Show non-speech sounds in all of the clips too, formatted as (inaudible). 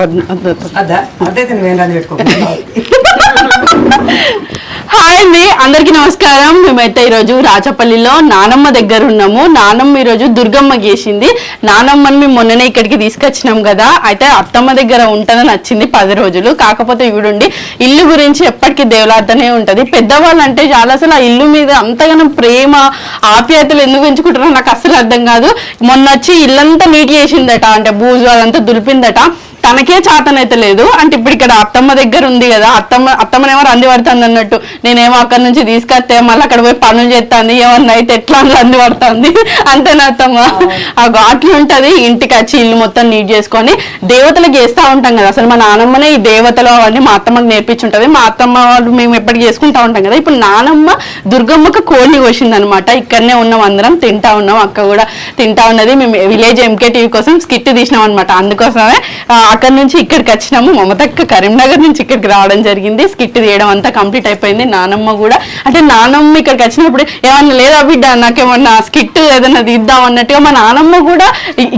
వద్దు, వద్దు, వద్దు. అద్దా? అద్దైతే నువ్వేం రాని పెట్టుకో. (laughs) హాయ్ అండి అందరికి నమస్కారం. మేమైతే ఈరోజు రాచపల్లిలో నానమ్మ దగ్గర ఉన్నాము. నానమ్మ ఈరోజు దుర్గమ్మ గీసింది. నానమ్మని మేము మొన్ననే ఇక్కడికి తీసుకొచ్చినాం కదా. అయితే అత్తమ్మ దగ్గర ఉంటదని నచ్చింది పది రోజులు. కాకపోతే ఇవిడుండి ఇల్లు గురించి ఎప్పటికీ దేవులాడుతూనే ఉంటుంది. పెద్దవాళ్ళు అంటే చాలా అసలు ఆ ఇల్లు మీద అంతగానో ప్రేమ ఆప్యాయతలు ఎందుకు పెంచుకుంటారో నాకు అస్సలు అర్థం కాదు. మొన్న వచ్చి ఇల్లంతా నీట్ చేసిందట అంటే బూజు అదంతా దులిపిందట. తనకే చాతనైతే లేదు. అంటే ఇప్పుడు ఇక్కడ అత్తమ్మ దగ్గర ఉంది కదా అత్తమ్మ అత్తమ్మనేమో రంది పడుతుంది అన్నట్టు. నేనేమో అక్కడి నుంచి తీసుకొస్తే మళ్ళీ అక్కడ పోయి పనులు చేస్తాను ఏమన్నా అయితే ఎట్లా రంది పడుతుంది అంతేనా అత్తమ్మ. ఆ ఘాట్లు ఉంటది ఇంటికి వచ్చి ఇల్లు మొత్తం నీట్ చేసుకొని దేవతలకు చేస్తా ఉంటాం కదా. అసలు మా నానమ్మనే ఈ దేవతలు అవన్నీ మా అత్తమ్మకి నేర్పించుంటది. మా అత్తమ్మ వాళ్ళు మేము ఎప్పటికి చేసుకుంటా ఉంటాం కదా. ఇప్పుడు నానమ్మ దుర్గమ్మకు కోడిని కోసింది అనమాట ఇక్కడనే ఉన్నాం అందరం తింటా ఉన్నాం అక్క కూడా తింటా ఉన్నది. మేము విలేజ్ ఎంకే టీవీ కోసం స్కిట్ తీసినాం అనమాట అందుకోసమే అక్కడ నుంచి ఇక్కడికి వచ్చినాము. మమతక్క కరీంనగర్ నుంచి ఇక్కడికి రావడం జరిగింది. స్కిట్ తీయడం అంతా కంప్లీట్ అయిపోయింది. నానమ్మ కూడా అంటే నానమ్మ ఇక్కడికి వచ్చినప్పుడు ఏమన్నా లేదా బిడ్డ నాకేమన్నా స్కిట్ ఏదైనా తీద్దాం అన్నట్టుగా మా నానమ్మ కూడా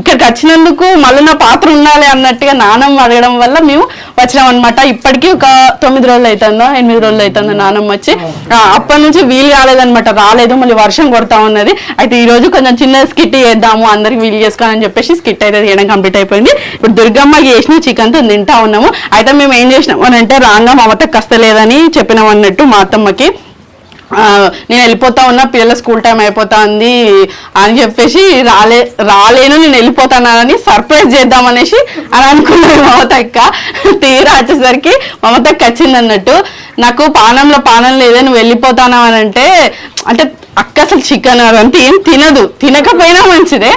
ఇక్కడికి వచ్చినందుకు మళ్ళీ నా పాత్ర ఉండాలి అన్నట్టుగా నానమ్మ అడగడం వల్ల మేము వచ్చినాం అనమాట ఇప్పటికీ ఒక తొమ్మిది రోజులు అవుతుందో ఎనిమిది రోజులు అవుతుందో నానమ్మ వచ్చి. అప్పటి నుంచి వీలు కాలేదనమాట రాలేదు మళ్ళీ వర్షం కొడతా ఉన్నది. అయితే ఈ రోజు కొంచెం చిన్న స్కిట్ చేద్దాము అందరికి వీలు చేసుకోవాలని చెప్పేసి స్కిట్ అయితే తీయడం కంప్లీట్ అయిపోయింది. ఇప్పుడు దుర్గమ్మ చేసిన చికెన్తో తింటా ఉన్నాము. అయితే మేము ఏం చేసినాం అని అంటే రాంగా మా మమత కస్తలేదని చెప్పినాం అన్నట్టు మా అత్తమ్మకి. నేను వెళ్ళిపోతా ఉన్నా పిల్లల స్కూల్ టైం అయిపోతుంది అని చెప్పేసి రాలే రాలేను నేను వెళ్ళిపోతానని సర్ప్రైజ్ చేద్దాం అనేసి అని అనుకున్నాను మమత అక్క. తీరా వచ్చేసరికి మమత వచ్చింది అన్నట్టు. నాకు పానంలో పానం లేదే నువ్వు అని అంటే అంటే అక్క అసలు చికెన్ అదంతా ఏం తినదు. తినకపోయినా మంచిదే.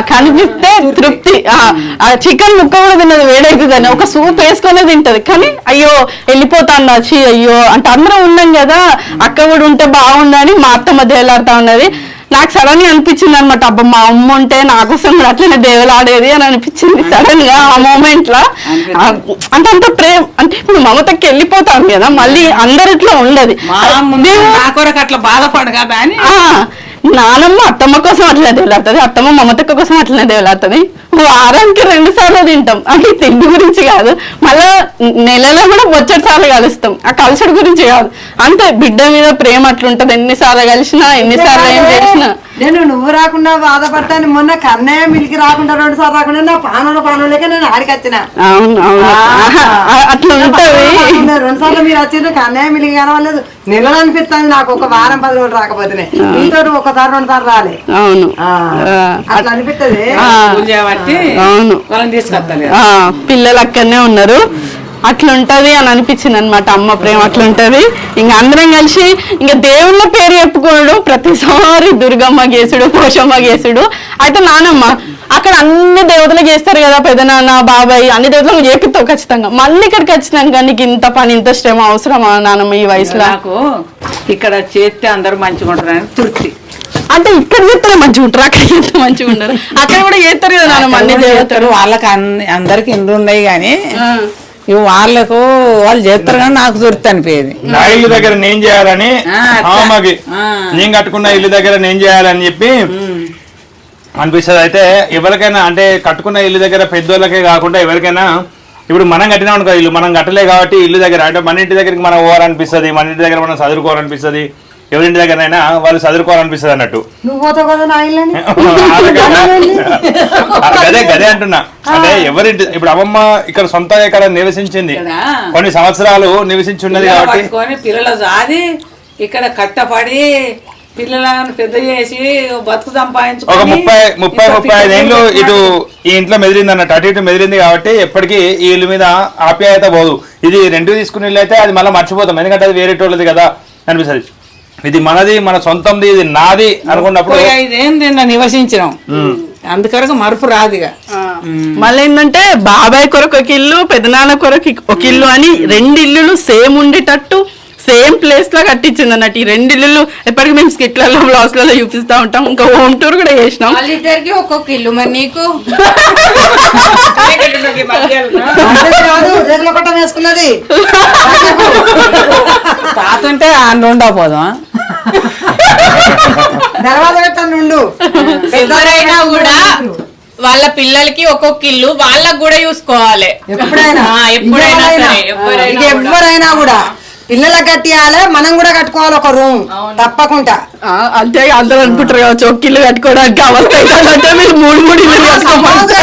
కనిపిస్తే తృప్తి. ఆ చికెన్ ముక్క కూడా తిన్నది వేడైతుందని. ఒక సూప్ వేసుకొని తింటది. కానీ అయ్యో వెళ్ళిపోతాను వచ్చి అయ్యో. అంటే అందరం ఉన్నాం కదా అక్క కూడా ఉంటే బాగుండని మా అత్త మధ్య వెళ్ళాడుతా ఉన్నది. నాకు సడన్గా అనిపించింది అనమాట అబ్బా మా అమ్మ ఉంటే నా కోసం కూడా అట్లనే దేవులాడేది అని అనిపించింది సడన్గా ఆ మూమెంట్లో. అంటే అంత ప్రేమ అంటే ఇప్పుడు మమతకి వెళ్ళిపోతాం కదా మళ్ళీ అందరిట్లో ఉండదు. అట్లా బాధపడు కదా అని. ఆ, నానమ్మ అత్తమ్మ కోసం అట్లనే దేవులాడుతుంది అత్తమ్మ మమతక్క కోసం అట్లనే దేవులాడుతుంది. వారానికి రెండు సార్లు తింటాం. అది తిండి గురించి కాదు. మళ్ళా నెలలో కూడా బొచ్చటి సార్లు కలుస్తాం. ఆ కలుసుడు గురించి కాదు. అంతే బిడ్డ మీద ప్రేమ అట్లుంటది. ఎన్నిసార్లు కలిసినా ఎన్నిసార్లు ఏం చేసినా. నేను నువ్వు రాకుండా బాధపడతాను. మొన్న కన్నయ్య మిలికి రాకుండా రెండు సార్లు రాకుండా నా పానంలో పానం లేక నేను ఆడికి వచ్చిన అవును అవును. ఆహా, ఆ- అట్లా ఉంటది. రెండు సార్లు మీరు వచ్చిండ్రు. కన్నయ్య మిలికి కనవలేదు. నెలలు అనిపిస్తుంది నాకు. ఒక వారం పది రోజులు రాకపోతేనే. మీతో ఒకసారి రెండు సార్లు రాలే. అవును. అట్లా అనిపిస్తుంది అవును. వాళ్ళని తీసుకొస్తాను. ఆ పిల్లలు అక్కడనే ఉన్నారు. అట్లుంటది అని అనిపించింది అనమాట అమ్మ ప్రేమ అట్లుంటది. ఇంకా అందరం కలిసి ఇంకా దేవుళ్ళ పేరు చెప్పుకోవడం ప్రతిసారి దుర్గమ్మ గేసుడు పోషమ్మ గేసుడు అయితే నానమ్మ అక్కడ అన్ని దేవతలు చేస్తారు కదా పెదనాన్న బాబాయ్ అన్ని దేవతలు చేపిస్తావు ఖచ్చితంగా. మళ్ళీ ఇక్కడికి వచ్చినాక నీకు ఇంత పని ఇంత శ్రమ అవసరమా నానమ్మ ఈ వయసులో? నాకు ఇక్కడ చేస్తే అందరూ మంచిగా ఉంటారని తృప్తి. అంటే ఇక్కడ చేస్తేనే మంచిగా ఉంటారు అక్కడ చేస్తే మంచిగా ఉండరు. అక్కడ కూడా చేస్తారు కదా నానమ్మ అన్ని దేవతలు? వాళ్ళకి అందరికి ఇండ్లు ఉన్నాయి కానీ. ఇవి వాళ్ళకు వాళ్ళు చేస్తారు కానీ నాకు తృప్తి అనిపోయేది నా ఇల్లు దగ్గర నేను చేయాలని. ఆమెకి. నేను కట్టుకున్న ఇల్లు దగ్గర నేను చేయాలని చెప్పి అనిపిస్తుంది అయితే ఎవరికైనా అంటే కట్టుకున్న ఇల్లు దగ్గర పెద్దోళ్ళకే కాకుండా ఎవరికైనా ఇప్పుడు మనం కట్టినాం అనుకో ఇల్లు మనం కట్టలే కాబట్టి ఇల్లు దగ్గర అంటే మన ఇంటి దగ్గరికి మనం పోవాలనిపిస్తుంది మన ఇంటి దగ్గర మనం చదువుకోవాలనిపిస్తుంది ఎవరింటి దగ్గరైనా వాళ్ళు చదువుకోవాలనిపిస్తుంది అన్నట్టు ఇల్లని గదే అంటున్నా. అంటే ఎవరింటి ఇప్పుడు అమ్మమ్మ ఇక్కడ సొంతంగా ఇక్కడ నివసించింది. కొన్ని సంవత్సరాలు నివసించి ఉన్నది పిల్లలు కాబట్టి. పిల్లల జాది ఇక్కడ కట్టపడి పిల్లలను పెద్ద చేసి బతుకు సంపాదించుకొని ఒక ముప్పై ముప్పై ముప్పై ఐదు ఏళ్ళు పిల్లలు ఇటు ఈ ఇంట్లో మెదిలింది అన్నట్టు అటు ఇటు మెదిలింది కాబట్టి ఎప్పటికీ ఈ ఇల్లు మీద ఆప్యాయత పోదు. ఇది రెండు తీసుకునే ఇల్లు అయితే అది మళ్ళీ మర్చిపోతాం. ఎందుకంటే అది వేరేటోళ్ళది కదా అనిపిస్తుంది. ఇది మనది మన సొంతంది ఇది నాది అనుకున్నప్పుడు నిన్న నివసించినాం. అందుకొరకు మరుపు రాదుగా మళ్ళీ ఏంటంటే బాబాయ్ కొరకు ఒక ఇల్లు పెదనాన్న కొరకు ఒక ఇల్లు అని రెండు ఇల్లులు సేమ్ ఉండేటట్టు సేమ్ ప్లేస్లో కట్టించింది అన్నట్టు. ఈ రెండు ఇల్లులు ఎప్పటికీ మేము స్కిట్లలో బ్లౌజ్లలో చూపిస్తా ఉంటాం. ఇంకా హోమ్ టూర్ కూడా చేసినాం. వాళ్ళిద్దరికి ఒక్కొక్క ఇల్లు మరి నీకు? వేసుకున్నది దర్వాజా పెట్టాను నుండు. ఎవరైనా కూడా వాళ్ళ పిల్లలకి ఒక్కొక్క ఇల్లు వాళ్ళకి కూడా చూసుకోవాలి. ఎప్పుడైనా. ఆ, ఎప్పుడైనా. సరే, ఎవరైనా కూడా. పిల్లలకు కట్టియాలి మనం కూడా కట్టుకోవాలి ఒక రూమ్. తప్పకుండా. అంతే అందరూ అనుకుంటారు కావచ్చు ఒక ఇల్లు కట్టుకోవడానికి మీరు మూడు మూడు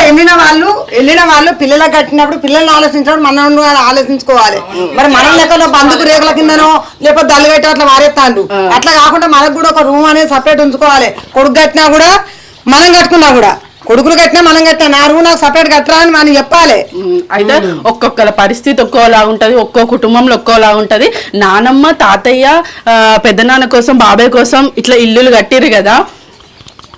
వెళ్ళిన వాళ్ళు వెళ్ళిన వాళ్ళు పిల్లలకు కట్టినప్పుడు పిల్లల్ని ఆలోచించడం మనం కూడా ఆలోచించుకోవాలి. మరి మనం లెక్కలో బందుకు రేకుల కిందనో లేకపోతే దళ్ళు పెట్టి అట్లా వారేస్తాండు అట్లా కాకుండా మనకు కూడా ఒక రూమ్ అనేది సపరేట్ ఉంచుకోవాలి. కొడుకు కట్టినా కూడా మనం కట్టుకున్నా కూడా. కొడుకులు కట్టినా మనం కట్టినా నా రూమ్ నాకు సపరేట్ కట్టరా అని మనం చెప్పాలి. అయితే ఒక్కొక్కల పరిస్థితి ఒక్కోలా ఉంటది ఒక్కో కుటుంబంలో ఒక్కోలా ఉంటది. నానమ్మ తాతయ్య ఆ, పెద్దనాన్న కోసం బాబాయ్ కోసం ఇట్లా ఇల్లులు కట్టిరు కదా.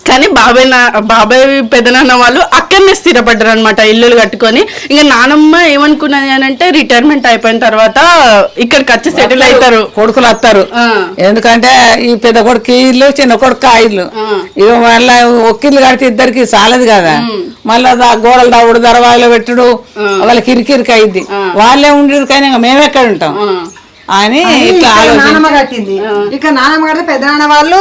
కానీ బాబాయ్ నా బాబాయ్ పెద్దనాన్న వాళ్ళు అక్కడనే స్థిరపడ్డారు అనమాట ఇల్లులు కట్టుకొని. ఇంకా నానమ్మ ఏమనుకున్నది అని అంటే రిటైర్మెంట్ అయిపోయిన తర్వాత ఇక్కడికి వచ్చి సెటిల్ అవుతారు. కొడుకులు వస్తారు. ఎందుకంటే ఈ పెద్ద కొడుకు ఇల్లు చిన్న కొడుకు ఆ ఇల్లు. ఇక మళ్ళా కడితే ఇద్దరికి చాలదు కదా. మళ్ళా గోడలు దవ్వుడు దర్వాజలు పెట్టుడు వాళ్ళకి ఇరికిరికి అయింది వాళ్ళే ఉండి కానీ ఇంకా మేము ఎక్కడ ఉంటాం అని నానమ్మ కట్టింది. ఇక నానమ్మ కడితే పెద్ద నాన్న వాళ్ళు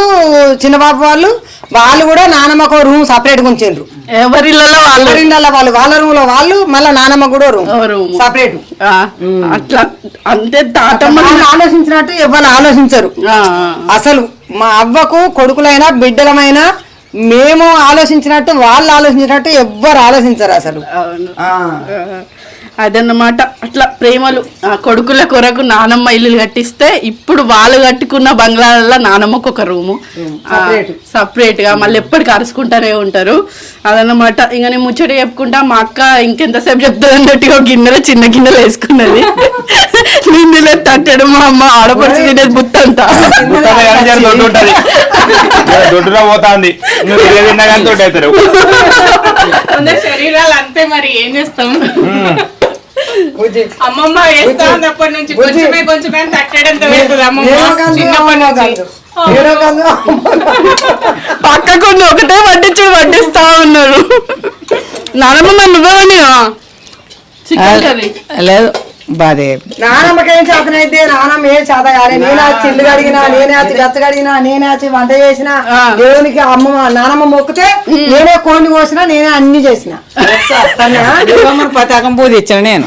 చిన్న బాబు వాళ్ళు వాళ్ళు కూడా నానమ్మకు రూమ్ సపరేట్గా ఉంచిండ్రు. ఎవరిళ్ళలో వాళ్ళు? వాళ్ళు వాళ్ళ రూమ్లో వాళ్ళు మళ్ళీ నానమ్మ కూడా రూమ్. సపరేట్ అట్లా అంతే తాతమ్మ ఆలోచించినట్టు ఎవరు ఆలోచించరు. అసలు మా అవ్వకు కొడుకులైనా బిడ్డలమైనా మేము ఆలోచించినట్టు వాళ్ళు ఆలోచించినట్టు ఎవ్వరు ఆలోచించరు అసలు. అదన్నమాట. అట్లా ప్రేమలు ఆ కొడుకుల కొరకు నానమ్మ ఇల్లు కట్టిస్తే ఇప్పుడు వాళ్ళు కట్టుకున్న బంగ్లాలలో నానమ్మకు ఒక రూము. separate. సపరేట్గా మళ్ళీ ఎప్పటికి అరుచుకుంటానే ఉంటారు. అదన్నమాట. ఇంకా నేను ముచ్చట చెప్పుకుంటా మా అక్క ఇంకెంతసేపు చెప్తుంది అన్నట్టుగా గిన్నెలో చిన్న గిన్నెలు వేసుకున్నది. నిందులో తట్టడం మా అమ్మ ఆడపడిచి తినేది బుత్తంతా. (laughs) పోతాంది. శరీరాలు అంతే మరి ఏం చేస్తాం? బుజ్జి. అమ్మమ్మ వేస్తా ఉన్నప్పటి నుంచి. కొంచెమే కొంచెమే తట్టడంతో వేస్తుంది అమ్మమ్మ. చిన్నప్పటి నుంచి. ఒకటే వడ్డించి వడ్డిస్తా ఉన్నారు. నానమ్మ నువ్వే ఉన్నావా చికెన్ కర్రీ. లేదు. బాధే నానమ్మకి ఏం చేతనైతే నానమ్మ ఏం చేత కాలే నేనే వచ్చి ఇల్లు కడిగినా నేనే గచ్చ కడిగినా నేనే వంట చేసిన దేవునికి అమ్మ అమ్మమ్మ మొక్కితే నేనే కోడిని కోసిన నేనే అన్ని చేసిన. పతాకం పూజ ఇచ్చిన నేను?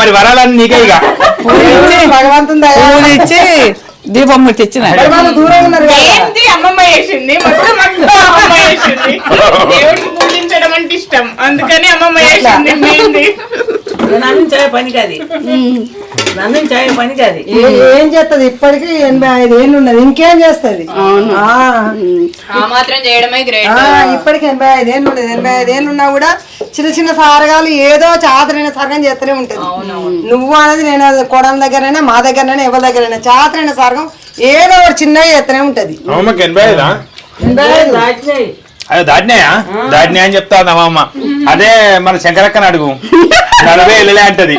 మరి వరాలన్నీ నీకే ఇక. భగవంతుని దయ. పూజ ఇచ్చి దీపం. ఏంటి అమ్మమ్మ చేసింది? మొత్తం అంతా అమ్మమ్మ చేసింది. దేవుడిని పూజించడం అంటే ఇష్టం. అందుకని అమ్మమ్మ ఏ- ఏం చేస్తది? ఇప్పటికీ ఎనభై ఐదు ఏళ్ళు ఉన్నది. ఇంకేం చేస్తది? ఆ. ఆ మాత్రం చేయడమే గ్రేట్ ఆ, ఇప్పటికి ఎనభై ఐదు ఏళ్ళు ఉన్నది. ఎనభై ఐదు ఏళ్ళు ఉన్నా కూడా చిన్న చిన్న సారగాలు ఏదో చాతరైన సర్గం చేస్తూనే ఉంటుంది. నువ్వు అనేది నేను కోడల దగ్గరైనా మా దగ్గరైనా ఎవరి దగ్గరైనా చాతరైన సర్గం ఏదో ఒకటి చిన్నగా చేస్తూనే ఉంటది. అమ్మమ్మకి ఎనభై ఐదా. అదే దాటినాయా? దాటినాయా అని చెప్తా ఉంది అమ్మమ్మ అదే మన శంకరక్కని అడుగు. నలభై ఏళ్ళలే అంటది.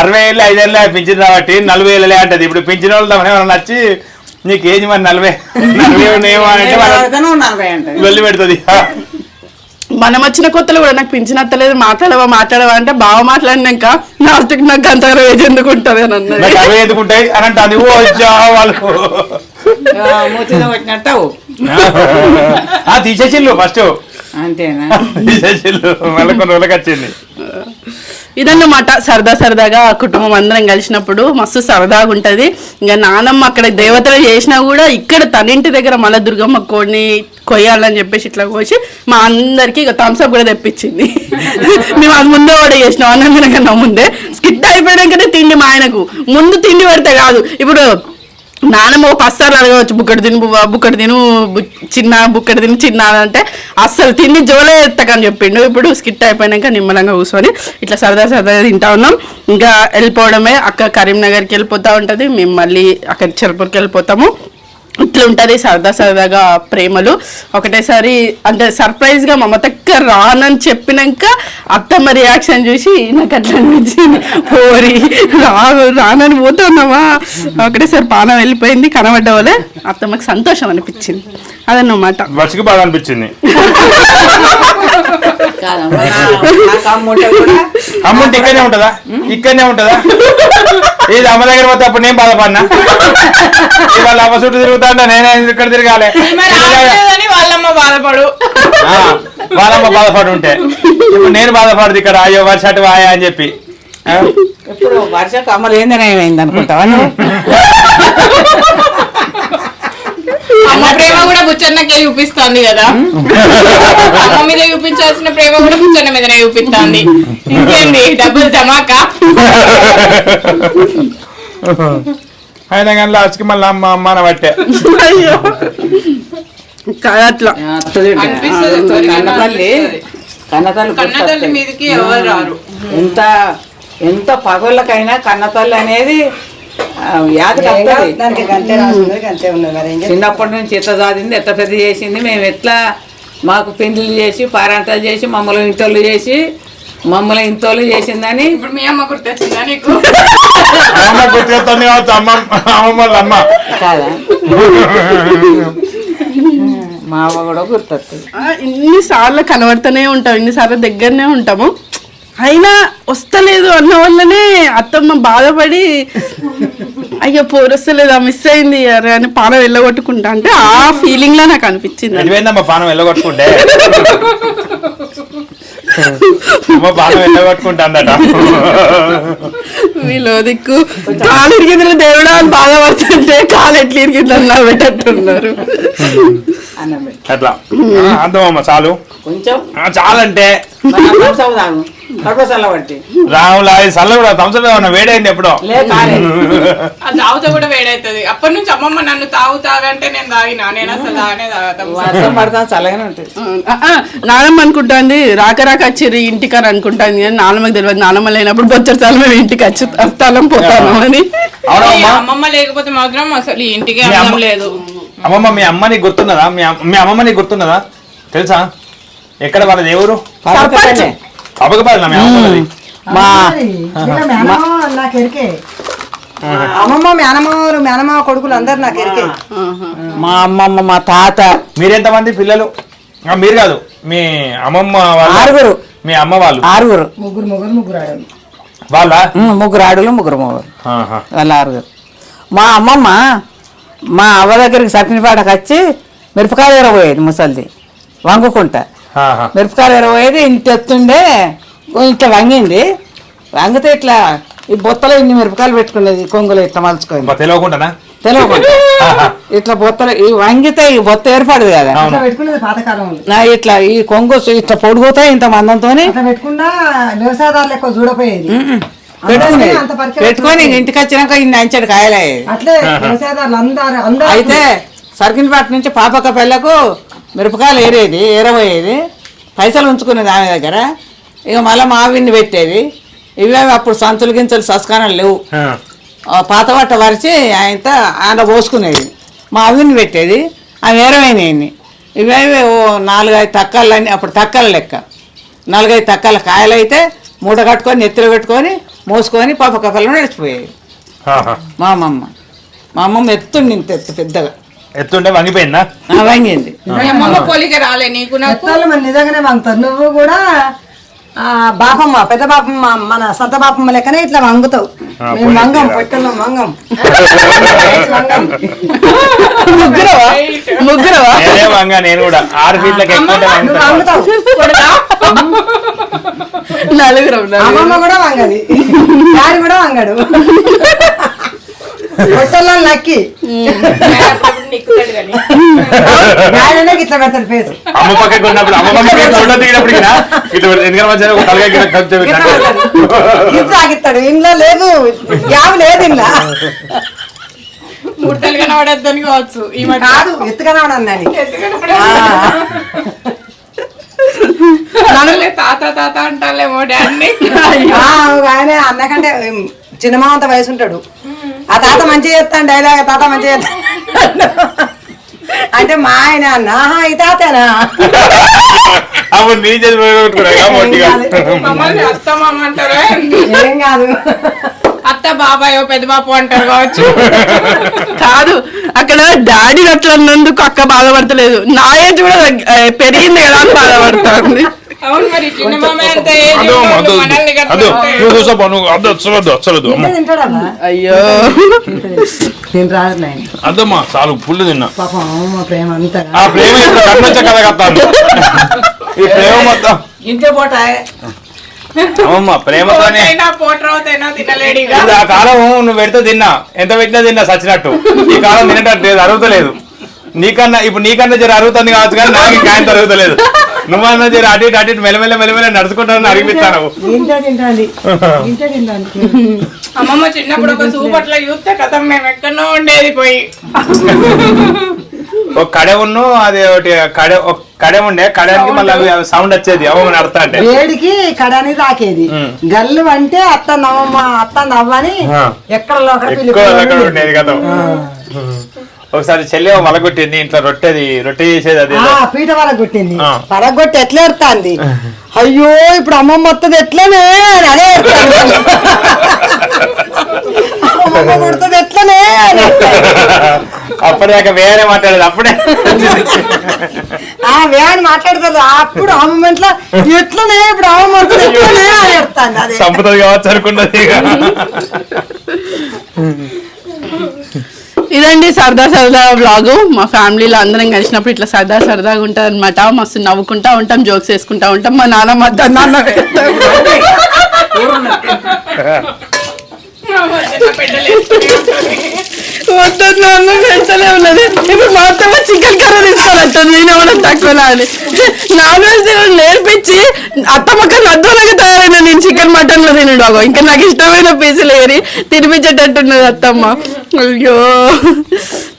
అరవై ఏళ్ళు ఐదేళ్ళు పింఛన్ కాబట్టి నలభై ఏళ్ళలే అంటది. ఇప్పుడు పింఛన్ వాళ్ళు తమనే నచ్చి నీకు ఏజ్ మరి నలభై? నలభై నలభై అంట. వెళ్ళి పెడుతుంది. మనం వచ్చిన కొత్తలో కూడా నాకు పింఛనత్తలేదు మాట్లాడవా మాట్లాడవా అంటే బాగా మాట్లాడినాక నాస్తికి నాకు అంత ఏజ్ ఎందుకు ఉంటుంది అని అన్నది. నాకు అరవై ఎందుకుంటాయి అని అంటుంది ఓ అచ్చా వాళ్ళు. మూతిలో కొట్టినట్టు ఆ తీసేసిల్లు ఫస్ట్ అంతేనా? తీసేసిల్లు మళ్ళీ కొన్ని రోజులకి వచ్చింది. ఇదన్నమాట సరదా సరదాగా కుటుంబం అందరం కలిసినప్పుడు మస్తు సరదాగా ఉంటుంది ఇంకా నానమ్మ అక్కడ దేవతలు చేసినా కూడా ఇక్కడ తనింటి దగ్గర మళ్ళీ దుర్గమ్మ కోడిని కొయ్యాలని చెప్పేసి ఇట్లా కోసి మా అందరికి ఇక థమ్స్అప్ కూడా తెప్పించింది. (laughs) మేము అది ముందే కూడా చేసినాం అన్నం కన్నా ముందే. స్కిట్ అయిపోయాకనే తిండి మా ఆయనకు. ముందు తిండి పెడితే కాదు. ఇప్పుడు నానమ్మ ఓ పస్తాలు అడగవచ్చు బుక్కడి తిను బువ్వ, బుక్కడి తిను చిన్న బుక్కడి తిను చిన్న అంటే అస్సలు తిని జోలే ఎత్తకని చెప్పిండు. ఇప్పుడు స్కిట్ అయిపోయినాక నిమ్మలంగా కూర్చొని ఇట్లా సరదా సరదాగా తింటా ఉన్నాం. ఇంకా వెళ్ళిపోవడమే అక్క కరీంనగర్కి వెళ్ళిపోతూ ఉంటుంది. మేము మళ్ళీ అక్కడ చెరుపూర్కి వెళ్ళిపోతాము. ఇట్లా ఉంటుంది సరదా సరదాగా ప్రేమలు. ఒకటేసారి అంటే సర్ప్రైజ్గా మమతక్క రానని చెప్పినాక అత్తమ్మ రియాక్షన్ చూసి నాకు అట్లా అనిపించింది. పోరి రా రానని పోతున్నావా? ఒకటేసారి పానం వెళ్ళిపోయింది కనబడ్డ వాళ్ళే అత్తమ్మకి సంతోషం అనిపించింది. అదన్నమాట. వర్షకి బాగా అనిపించింది. అమ్ముంటే ఇక్కడనే ఉంటదా? ఇక్కడనే ఉంటదా? ఇది అమ్మ దగ్గర పోతే అప్పుడు నేను బాధపడినా. ఇవాళ అమ్మ చుట్టూ తిరుగుతా నేనే ఇక్కడ తిరగాలి. వాళ్ళమ్మ బాధపడు. ఆ, వాళ్ళమ్మ బాధపడి ఉంటే ఇప్పుడు నేను బాధపడదు ఇక్కడ. అయ్యో వర్షాటు వాయా అని చెప్పి? ఇప్పుడు వర్షకు అమలు ఏందని ఏమైంది అనుకుంటావా? (laughs) అమ్మ ప్రేమ కూడా బుచ్చన్నకే చూపిస్తోంది కదా. (laughs) అమ్మ మీద చూపించాల్సిన ప్రేమ కూడా బుచ్చన్న మీదనే చూపిస్తోంది. ఇంకేంది? డబ్బులు ధమాకా (laughs) అయినా కానీ లాస్ట్కి మళ్ళీ అమ్మ అమ్మ అని పట్టే. అట్లా కన్నతల్లి కన్నతల్లి. మీదకి ఎవరు రారు? ఎంత ఎంత పగోళ్ళకైనా కన్నతల్లి అనేది చిన్నప్పటి నుంచి ఎట్లా చదివింది ఎట్లా పెద్ద చేసింది మేము ఎట్లా మాకు పెళ్ళిళ్ళు చేసి పారాంతాలు చేసి మమ్మల్ని ఇంటోళ్ళు చేసి మమ్మల్ని ఇంటోళ్ళు చేసిందని ఇప్పుడు మీ అమ్మ గుర్తొచ్చిందా నీకు? అమ్మ గుర్తుకొస్తుంది కావచ్చు అమ్మ అమ్మమ్మ వాళ్ళ అమ్మ. కాదా? మా అవ్వ కూడా గుర్తొస్తుంది. ఇన్నిసార్లు కనబడుతూనే ఉంటాం ఇన్నిసార్లు దగ్గరనే ఉంటాము. అయినా వస్తలేదు అన్న వల్లనే అత్తమ్మ బాధపడి అయ్యో పోరు వస్తలేదా మిస్ అయింది అరే అని పాల వెళ్ళగొట్టుకుంటా. అంటే ఆ ఫీలింగ్ లా నాకు అనిపించింది. పానం వెళ్ళగొట్టుకుంటే? అమ్మ పానం వెళ్ళగొట్టుకుంటా అందట వీళ్ళు దిక్కు కాలు ఇరిగింది దేవుడా అని బాధపడుతుంటే కాలు ఎట్లా ఇరిగింది అన్న పెట్టట్టున్నారు. అట్లా. అర్థమమ్మ చాలు. కొంచెం. ఆ, చాలంటే. చల్లబట్టి రాములా చల్ల కూడా తంసలో ఉన్న వేడైంది ఎప్పుడో. లే కాలేదు ఆ తాగుతా కూడా వేడవుతుంది అప్పటి నుంచి అమ్మమ్మ నన్ను తాగు తాగంటే నేను తాగినా. నేను అసలు తాగనే తాగుతాం. వర్షం పడతాం చల్లగానే ఉంటుంది. ఆ, ఆ, నానమ్మ అనుకుంటుంది రాక రాక వచ్చిర్రు ఇంటికి అని అనుకుంటాను కానీ నానమ్మకి తెలియదు నానమ్మ లేనప్పుడు బొచ్చరు సార్లు మేము ఇంటికి వచ్చి స్థలం పోతాను అని. అవునమ్మా అమ్మమ్మ లేకపోతే మాత్రం అసలు ఈ ఇంటికి మీ అందం అమ్మ- లేదు. అమ్మమ్మ మీ అమ్మ నీకు గుర్తున్నదా మీ అమ్మ- మీ అమ్మమ్మ నీకు గుర్తున్నదా తెలుసా? ఎక్కడ వాళ్ళది? ఎవరు సర్పంచ్. అబకపాలి మీ నాకు ఎరికే అమ్మమ్మ మేనమామలు మేనమామ కొడుకులు అందరు నాకు ఎరికే మా అమ్మమ్మ మా తాత. మీరెంతమంది పిల్లలు? ఆ, మీరు కాదు మీ అమ్మమ్మ వాళ్ళ ఆరుగురు. మీ అమ్మ వాళ్ళు. ఆరుగురు. ముగ్గురు ముగ్గురు ముగ్గురు వాళ్ళ? ఉమ్, ముగ్గురు ఆడులు ముగ్గురు మొగలు ఆహా. వాళ్ళ ఆరుగురు. మా అమ్మమ్మ మా అవ్వ దగ్గరికి సత్యనిపాటకు వచ్చి మిరపకాయలు ఎరబోయేది ముసలిది వంగుకుంటా. మిరపకాయలు ఎరబోయేది ఇంటి ఎత్తుండే ఇట్లా వంగింది. వంగితే ఇట్లా ఈ బొత్తలో ఇన్ని మిరపకాయలు పెట్టుకునేది కొంగులు ఇట్లా మలుచుకుంది అబ్బా, తెలియకుండానా తెలియకుండా ఇట్లా బొత్తలు ఈ వంగితే ఈ బొత్త ఏర్పడదు కదా. నా ఇట్లా ఈ కొంగు ఇట్లా పొడుగుతాయి ఇంత వ్యవసాయదారులు ఎక్కువ చూడపోయేది. పెట్టుకుని ఇంటికి వచ్చినాక ఇన్ని అంచెడు అందరు అయితే సర్కిన్పేట నుంచి పాపక్క పిల్లకు మిరపకాయలు ఏరేది ఏరబోయేది పైసలు ఉంచుకునేది ఆమె దగ్గర ఇక మళ్ళీ మావిన్ని పెట్టేది. ఇవే అప్పుడు సంచులు గించులు సస్కానాలు లేవు. పాత బట్ట వరిచి ఆయనతో ఆయన పోసుకునేది. మా అవిని పెట్టేది అవి ఏరమైనాయి ఇవే ఓ నాలుగైదు తక్కలని అప్పుడు తక్కల లెక్క. నాలుగైదు తక్కల కాయలు అయితే మూట కట్టుకొని నెత్తిలో పెట్టుకొని మోసుకొని పాప కప్పలను నడిచిపోయేది. మా అమ్మమ్మ. మా అమ్మమ్మ ఎత్తుండి ఇంత ఎత్తు పెద్దగా. ఎత్తుంటే వంగిపోయిందా? ఆ, వంగింది. అమ్మమ్మ పోలిక రాలే నీకు మన నిజంగానే వంగుతారు. నువ్వు కూడా ఆ బాపమ్మ పెద్ద బాపమ్మ మన సొంత బాపమ్మ లెక్కనే ఇట్లా వంగుతావు. మేము వంగం. పొట్టెళ్ళం వంగం. ముగ్గురవా? ముగ్గురవా? నేనే వంగ నేను కూడా. ఆరు ఫీట్లకి. వంగుతావు? నలుగురం. అమ్మమ్మ కూడా వంగది. డాడీ కూడా వంగడు. పొట్టెళ్ళం లక్కి. డాడీనే ఇట్లా పెడతాడు ఫేస్ అమ్మ పక్కకు ఉన్నప్పుడు అమ్మ పక్కకి ఫోటో దిగినప్పుడు ఇట్లా ఎందుకంటే మధ్య ఒక తలగా లేదు. గ్యాప్ లేదు ఇంట్లో. ముడతలు కనబడద్దని కావచ్చు. ఈ కాదు ఎత్తుకనే ఉన్నాను మనలే తాత తాత అంటాలేమో డాడీని. ఆయన అన్నకంటే ఉమ్, చిన్నమామంత వయసు ఉంటాడు ఆ తాత మంచిగా చేస్తాను డైలాగ్ తాత మంచిగా చేస్తాను అంటే మా ఆయన అన్న "ఆహా, ఈ తాతేనా? ఏం కాదు. అత్త బాబాయో పెద్ద బాపు అంటారు కావచ్చు. కాదు అక్కడ డాడీ అట్లా అన్నందుకు అక్క బాధపడతలేదు. నా ఏజ్ కూడా పెరిగింది కదా అని బాధపడుతుంది. అవును మరి చిన్న మామ అంత ఏజ్ అదో ఉన్నోళ్ళు అదో మనల్ని అదో గట్ల నువ్వు చూసా నువ్వు అదో అచ్చలదు అచ్చలదు అమ్మ. తింటాడమ్మా? అయ్యో. నేను రాదు ఆయన అద్దమ్మా చాలు పుల్లు తిన్నా. పాపం అమ్మ ప్రేమ అంతగా ఆ ప్రేమ ఇప్పుడు కన్నొచ్చ కథ కత్తాను ఈ ప్రేమ మొత్తం. ఇంతే పూట అమ్మమ్మ ప్రేమతోనే. ఇది ఆ కాలం నువ్వు పెడితే తిన్నా. ఎంత పెట్టినా తిన్నా సచ్చినట్టు. ఈ కాలం తినేటట్టు లేదు అరుగుతలేదు. నీకన్నా ఇప్పుడు నీకన్నా జర అరుగుతుంది కావచ్చు కానీ నాకు ఇంకా ఆయన అరుగుతలేదు నువ్వన్నా జర అటు ఇటు అటు ఇటు మెల్లమెల్ల మెల్లమెల్ల నడుచుకుంటాను ఇంటే తింటాండి అమ్మమ్మ చిన్నప్పుడు ఒక సూప్ అట్లా చూస్తే కథం మేము ఎక్కడో ఉండేది పోయి. ఒక కడె ఉన్ను అది ఒకటి కడె ఒక కడె ఉండే కడెకి మళ్ళీ అవి సౌండ్ వచ్చేది అవ్వ నడతా అంటే. వేడికి కడాని తాకేది. గల్లు అంటే అత్త నవ్వమ్మ అత్త నవ్వని. ఎక్కడ లోకడ ఉండేది. కదా. ఒకసారి చెల్లి మలగొట్టింది ఇంట్లో రొట్టెది రొట్టె చేసేది అది పీట ఆ. పరగొట్టి ఎట్లా ఎడతాంది (laughs) అయ్యో ఇప్పుడు అమ్మమ్మ వస్తుంది ఎట్లనే అదే. అమ్మమ్మ కొడుతుంది ఎట్లనే (laughs) అప్పటిదాకా వేరే మాట్లాడేది అప్పుడే. ఆ వేని మాట్లాడుతుంది అప్పుడు ఆ మూమెంట్లో ఎట్లనే ఇప్పుడు ఎడతాంది అదే. చంపుతుంది కావచ్చు అనుకున్నది. ఇదండి సరదా సరదా వ్లాగు మా ఫ్యామిలీలో అందరం కలిసినప్పుడు ఇట్లా సరదా సరదాగా ఉంటుంది అనమాట మస్తు నవ్వుకుంటా ఉంటాం జోక్స్ వేసుకుంటా ఉంటాం. మా నాన్న మధ్య నాన్న పెద్దలు వద్దు నాన్న పెంచలే ఉన్నది ఇప్పుడు మా అత్తమ్మ చికెన్ కర్రీ తీసుకోవాలంటుంది నేను ఏమన్నా తక్కువ అని నాన్ వెజ్ నేర్పించి అత్తమ్మ కన్నా అద్భుతంగా తయారైన నేను చికెన్ మటన్లో తినడు అగో. ఇంకా నాకు ఇష్టమైన పీసులు ఏరి తినిపించేటట్టున్నది అత్తమ్మ. అయ్యో.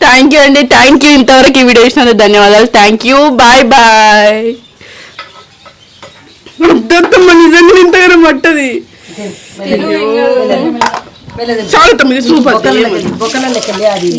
థ్యాంక్ యూ అండి థ్యాంక్ యూ ఇంతవరకు ఈ వీడియో ఇచ్చినందుకు ధన్యవాదాలు. థ్యాంక్ యూ బాయ్ బాయ్ వద్దత్తమ్మ నిజంగా ఇంతగానో మట్టది చాలా తొమ్మిది సూపర్. బొక్కల లెక్క అది.